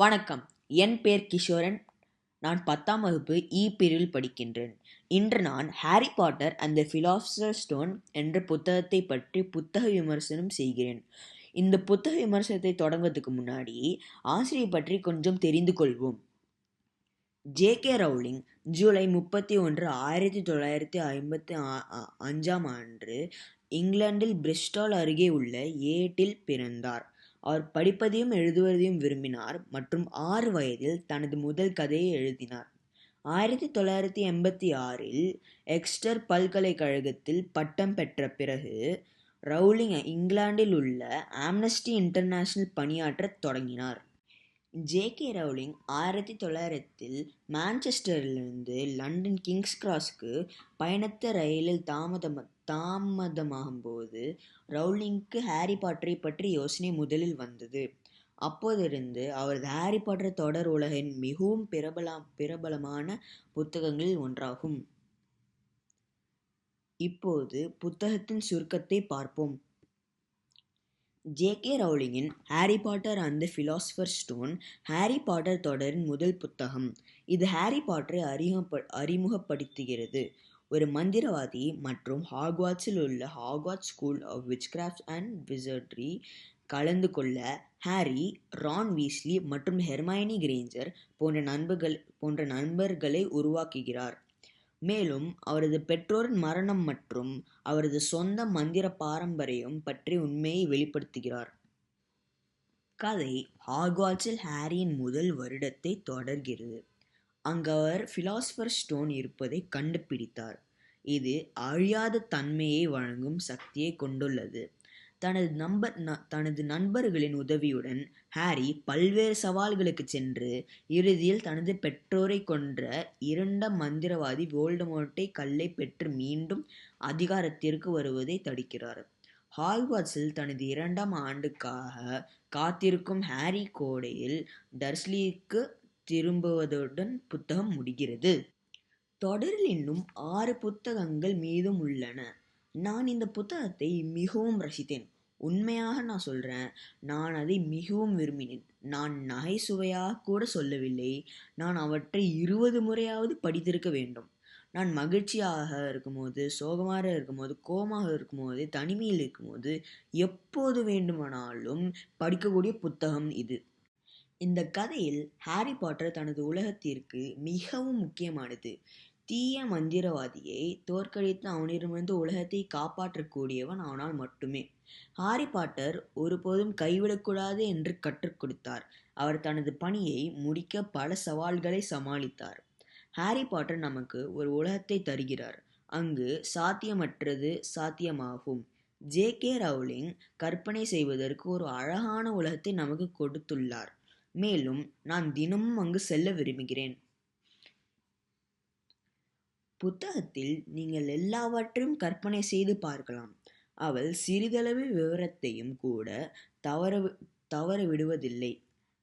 வணக்கம். என் பெயர் கிஷோரன். நான் பத்தாம் வகுப்பு இ பிரிவில் படிக்கின்றேன். இன்று நான் Harry Potter and the philosopher stone என்ற புத்தகத்தை பற்றி புத்தக விமர்சனம் செய்கிறேன். இந்த புத்தக விமர்சனத்தை தொடங்குவதற்கு முன்னாடி ஆசிரியை பற்றி கொஞ்சம் தெரிந்து கொள்வோம். ஜே கே ரவுலிங் ஜூலை முப்பத்தி ஒன்று ஆயிரத்தி தொள்ளாயிரத்தி ஐம்பத்தி அஞ்சாம் ஆண்டு இங்கிலாந்தில் பிரிஸ்டால் அருகே உள்ள ஏட்டில் பிறந்தார். அவர் படிப்பதையும் எழுதுவதையும் விரும்பினார் மற்றும் ஆறு வயதில் தனது முதல் கதையை எழுதினார். ஆயிரத்தி தொள்ளாயிரத்தி எண்பத்தி ஆறில் எக்ஸ்டர் பல்கலைக்கழகத்தில் பட்டம் பெற்ற பிறகு ரவுலிங் இங்கிலாந்தில் உள்ள ஆம்னஸ்டி இன்டர்நேஷனல் பணியாற்றத் தொடங்கினார். ஜே கே ரவுலிங் ஆயிரத்தி தொள்ளாயிரத்தில் மான்செஸ்டரிலிருந்து லண்டன் கிங்ஸ் கிராஸ்க்கு பயணித்த ரயிலில் தாமதம் தாமதமாகும்போது ரவுலிங்க்கு ஹாரி பாட்டரை பற்றி யோசனை முதலில் வந்தது. அப்போதிருந்து அவரது ஹாரி பாட்டர் தொடர் உலகின் மிகவும் பிரபல பிரபலமான புத்தகங்களில் ஒன்றாகும். இப்போது புத்தகத்தின் சுருக்கத்தை பார்ப்போம். J K ரவுலிங்கின் Harry Potter and the philosopher stone Harry Potter தொடரின் முதல் புத்தகம். இது ஹாரி பாட்டரை அறிமுக அறிமுகப்படுத்துகிறது. ஒரு மந்திரவாதி மற்றும் ஹாக்வாட்ஸில் உள்ள Hogwarts School of Witchcraft and Wizardry கலந்து கொள்ள ஹாரி ரான் வீஸ்லி மற்றும் ஹெர்மைனி கிரேஞ்சர் போன்ற நண்பர்கள் போன்ற நண்பர்களை உருவாக்குகிறார். மேலும் அவரது பெற்றோரின் மரணம் மற்றும் அவரது சொந்த மந்திர பாரம்பரியம் பற்றி உண்மையை வெளிப்படுத்துகிறார். கதை ஹாக்வாட்ஸில் ஹாரியின் முதல் வருடத்தை தொடர்கிறது. அங்கு அவர் ஃபிலாசபர் ஸ்டோன் இருப்பதை கண்டுபிடித்தார். இது அழியாத தன்மையை வழங்கும் சக்தியை கொண்டுள்ளது. தனது நம்பர் தனது நண்பர்களின் உதவியுடன் ஹாரி பல்வேறு சவால்களுக்கு சென்று இறுதியில் தனது பெற்றோரை கொன்ற இரண்ட மந்திரவாதி வோல்டமோர்ட்டை கல்லை பெற்று மீண்டும் அதிகாரத்திற்கு வருவதை தடுக்கிறார். ஹால்வாட்ஸில் தனது இரண்டாம் ஆண்டுக்காக காத்திருக்கும் ஹாரி கோடையில் டர்ஸ்லிக்கு திரும்புவதுடன் புத்தகம் முடிகிறது. தொடரில் இன்னும் ஆறு புத்தகங்கள் மீதும் உள்ளன. நான் இந்த புத்தகத்தை மிகவும் ரசித்தேன். உண்மையாக நான் சொல்கிறேன் நான் அதை மிகவும் விரும்பினேன். நான் நகைச்சுவையாக கூட சொல்லவில்லை. நான் அவற்றை இருபது முறையாவது படித்திருக்க வேண்டும். நான் மகிழ்ச்சியாக இருக்கும்போது சோகமாக இருக்கும்போது கோமாக இருக்கும்போது தனிமையில் இருக்கும்போது எப்போது வேண்டுமானாலும் படிக்கக்கூடிய புத்தகம் இது. இந்த கதையில் ஹாரி பாட்டர் தனது உலகத்திற்கு மிகவும் முக்கியமானது. தீய மந்திரவாதியை தோற்கடித்து அவனிடமிருந்து உலகத்தை காப்பாற்றக்கூடியவன் ஆனால் மட்டுமே. ஹாரி பாட்டர் ஒருபோதும் கைவிடக்கூடாது என்று கற்றுக் கொடுத்தார். அவர் தனது பணியை முடிக்க பல சவால்களை சமாளித்தார். ஹாரி பாட்டர் நமக்கு ஒரு உலகத்தை தருகிறார். அங்கு சாத்தியமற்றது சாத்தியமாகும். ஜே கே ரவுலிங் கற்பனை செய்வதற்கு ஒரு அழகான உலகத்தை நமக்கு கொடுத்துள்ளார். மேலும் நான் தினமும் அங்கு செல்ல விரும்புகிறேன். புத்தகத்தில் நீங்கள் எல்லாவற்றையும் கற்பனை செய்து பார்க்கலாம். அவள் சிறிதளவு விவரத்தையும் கூட தவற தவற விடுவதில்லை.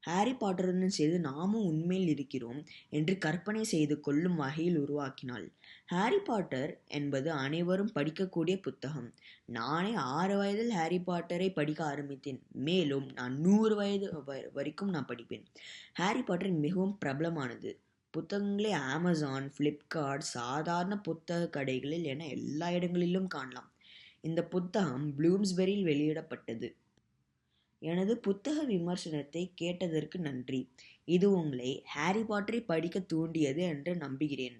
ஹாரி பாட்டருடன் சேர்ந்து நாமும் உண்மையில் இருக்கிறோம் என்று கற்பனை செய்து கொள்ளும் வகையில் உருவாக்கினாள். ஹாரி பாட்டர் என்பது அனைவரும் படிக்கக்கூடிய புத்தகம். நானே ஆறு வயதில் ஹாரி பாட்டரை படிக்க ஆரம்பித்தேன். மேலும் நான் நூறு வயது வரைக்கும் நான் படிப்பேன். ஹாரி பாட்டர் மிகவும் பிரபலமானது. புத்தகங்களை அமேசான் ஃப்ளிப்கார்ட் சாதாரண புத்தக கடைகளில் என எல்லா இடங்களிலும் காணலாம். இந்த புத்தகம் ப்ளூம்ஸ்பெரியில் வெளியிடப்பட்டது. எனது புத்தக விமர்சனத்தை கேட்டதற்கு நன்றி. இது உங்களை ஹாரி பாட்டரை படிக்க தூண்டியது என்று நம்புகிறேன்.